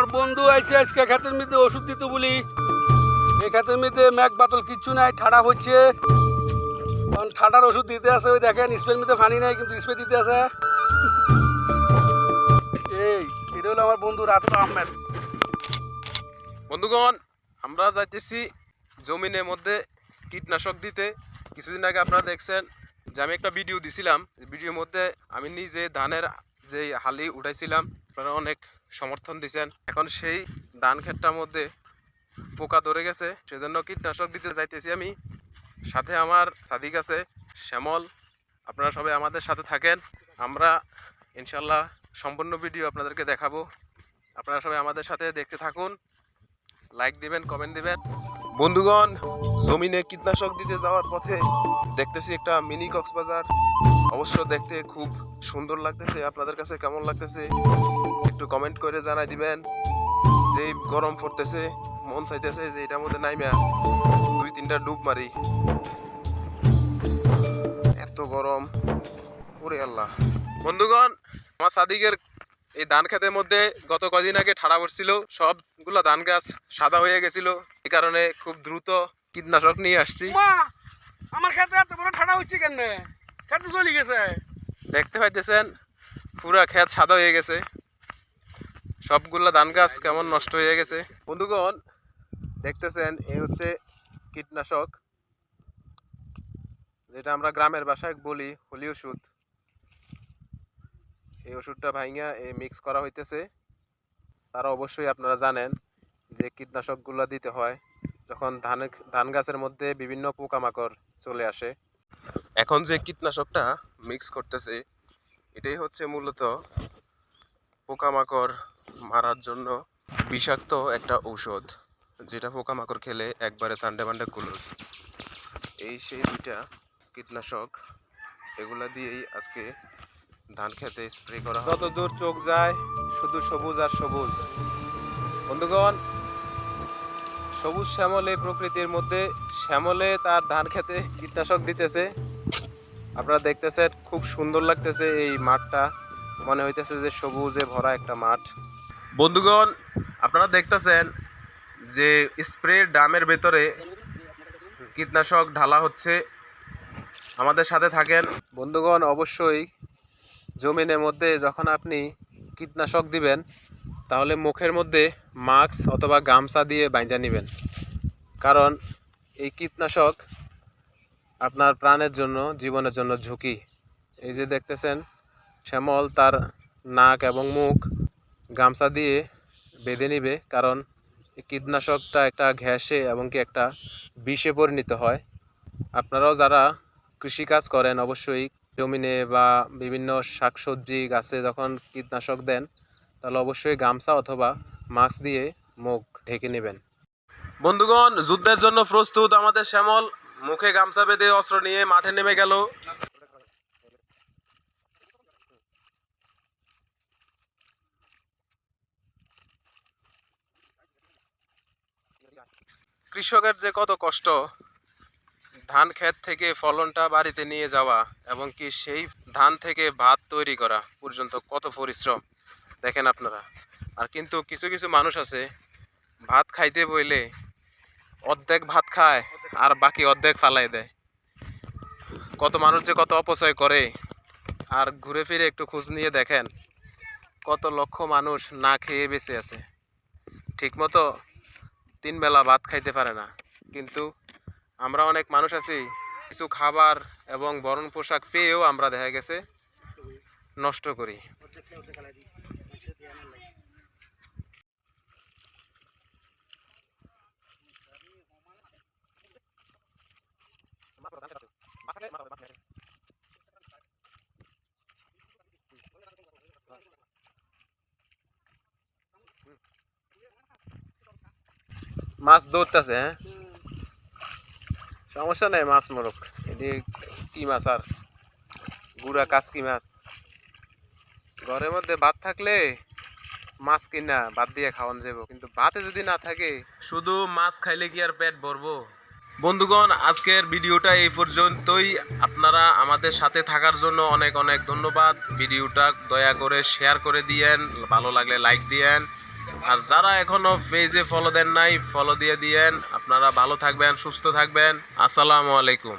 আমার বন্ধু আইছে আজকে ক্ষেতের মধ্যে ওষুধ দিতে বলি। এই ক্ষেতের মধ্যে ম্যাক বাতল কিচ্ছু নাই, ঠাডা হচ্ছে। কারণ ঠাডার ওষুধ দিতে আছে, ওই দেখেন স্প্রের মধ্যে পানি নাই, কিন্তু স্প্রে দিতে আছে। এই, এটা হলো আমার বন্ধু রাতুল আহমেদ। বন্ধুগণ, আমরা যাইতেছি জমিনের মধ্যে কীটনাশক দিতে। কিছুদিন আগে আপনারা দেখছেন যে আমি একটা ভিডিও দিছিলাম। ভিডিওর মধ্যে আমি নিজে ধানের যে হালি উঠাইছিলাম, আপনারা অনেক সমর্থন দিচ্ছেন এখন সেই ধান ক্ষেতটার মধ্যে পোকা ধরে গেছে, সেজন্য কীটনাশক দিতে যাইতেছি আমি। সাথে আমার সাদিক আছে, শ্যামল। আপনারা সবাই আমাদের সাথে থাকেন। আমরা ইনশাল্লাহ সম্পূর্ণ ভিডিও আপনাদেরকে দেখাবো। আপনারা সবাই আমাদের সাথে দেখতে থাকুন। লাইক দিবেন, কমেন্ট দিবেন। বন্ধুগণ, জমিনে কীটনাশক দিতে যাওয়ার পথে দেখতেছি একটা মিনি কক্সবাজার। অবশ্য দেখতে খুব সুন্দর লাগতেছে, আপনাদের কাছে কেমন লাগতেছে একটু কমেন্ট করে জানাই দিবেন। যে গরম পড়তেছে, মন চাইতেছে যে এটার মধ্যে নাই নাইমা দুই তিনটা ডুব মারি। এত গরম, ওরে আল্লাহ। বন্ধুগণ, আমার সাদিকের এই ধান ক্ষেতের মধ্যে গত কদিন আগে ঠাড়া পড়ছিল সবগুলো ধান গাছ সাদা হয়ে গেছিল। এই কারণে খুব দ্রুত কীটনাশক নিয়ে আসছি। আমার ক্ষেতে এত বড় ঠাডা হচ্ছে কেন খেতে চলে গেছে। দেখতে পাইতেছেন পুরা ক্ষেত সাদা হয়ে গেছে। সবগুলা ধান গাছ কেমন নষ্ট হয়ে গেছে। বন্ধুগণ দেখতেছেন এই হচ্ছে কীটনাশক। যেটা আমরা গ্রামের ভাষায় বলি হলি ওষুধ এই ওষুধটা ভাইঙ্গা এই মিক্স করা হইতেছে। তারা অবশ্যই আপনারা জানেন যে কীটনাশকগুলো দিতে হয়, যখন ধান ধান গাছের মধ্যে বিভিন্ন পোকামাকড় চলে আসে। এখন যে কীটনাশকটা মিক্স করতেছে, এটাই হচ্ছে মূলত পোকামাকড় মারার জন্য বিষাক্ত একটা ঔষধ, যেটা পোকামাকড় খেলে একবারে সানডে মান্ডে কুলোজ। এই সেই দুইটা কীটনাশক, এগুলা দিয়েই আজকে ধান খেতে স্প্রে করা যত দূর চোখ যায়, শুধু সবুজ আর সবুজ। বন্ধুগণ, সবুজ শ্যামলে প্রকৃতির মধ্যে। শ্যামলে তার ধান খেতে কীটনাশক দিতেছে। আপনারা দেখতেছেন, খুব সুন্দর লাগতেছে এই মাঠটা। মনে হইতেছে যে সবুজে ভরা একটা মাঠ। বন্ধুগণ, আপনারা দেখতেছেন যে স্প্রে ড্রামের ভেতরে কীটনাশক ঢালা হচ্ছে। আমাদের সাথে থাকেন। বন্ধুগণ, অবশ্যই জমিনের মধ্যে যখন আপনি কীটনাশক দিবেন, তাহলে মুখের মধ্যে মাস্ক অথবা গামছা দিয়ে বাইন্ধা নেবেন। কারণ এই কীটনাশক আপনার প্রাণের জন্য, জীবনের জন্য ঝুঁকি। এই যে দেখতেছেন, শ্যামল তার নাক এবং মুখ গামছা দিয়ে বেঁধে নিবে, কারণ এই কীটনাশকটা একটা ঘ্যাসে এবং কি একটা বিষে পরিণত হয়। আপনারাও যারা কৃষিকাজ করেন, অবশ্যই জমিনে বা বিভিন্ন শাকসবজি গাছে যখন কীটনাশক দেন, তাহলে অবশ্যই গামছা অথবা মাস্ক দিয়ে মুখ ঢেকে নেবেন। বন্ধুগণ, যুদ্ধের জন্য প্রস্তুত আমাদের শ্যামল। মুখে গামছা বেঁধে অস্ত্র নিয়ে মাঠে নেমে গেল। কৃষকের যে কত কষ্ট ধান ক্ষেত থেকে ফলনটা বাড়িতে নিয়ে যাওয়া এবং কি সেই ধান থেকে ভাত তৈরি করা পর্যন্ত কত পরিশ্রম? দেখেন আপনারা। আর কিন্তু কিছু কিছু মানুষ আছে, ভাত খাইতে বইলে অর্ধেক ভাত খায় আর বাকি অর্ধেক ফালাই দেয়। কত মানুষ যে কত অপচয় করে। আর ঘুরে ফিরে একটু খোঁজ নিয়ে দেখেন, কত লক্ষ মানুষ না খেয়ে বেঁচে আছে। ঠিকমতো তিন বেলা ভাত খাইতে পারে না। কিন্তু আমরা অনেক মানুষ আছি, কিছু খাবার এবং বরণ পোশাক পেয়েও আমরা দেখা গেছে নষ্ট করি। মাছ ধরতেছে হ্যাঁ? সমস্যা নেই, মাছ মরক। এটি কি মাছ আর? গুড়া কাসকি মাছ। ঘরের মধ্যে ভাত থাকলে মাছ কিনা, ভাত দিয়ে খাওয়ান যাব কিন্তু ভাতে যদি না থাকে, শুধু মাছ খাইলে কি আর পেট ভরবো? বন্ধুগণ, আজকের ভিডিওটা এই পর্যন্তই। আপনারা আমাদের সাথে থাকার জন্য অনেক অনেক ধন্যবাদ। ভিডিওটা দয়া করে শেয়ার করে দিয়েন, ভালো লাগলে লাইক দিয়েন। আর যারা এখনও পেজে ফলো দেন নাই ফলো দিয়ে দিয়েন। আপনারা ভালো থাকবেন, সুস্থ থাকবেন। আসসালামু আলাইকুম।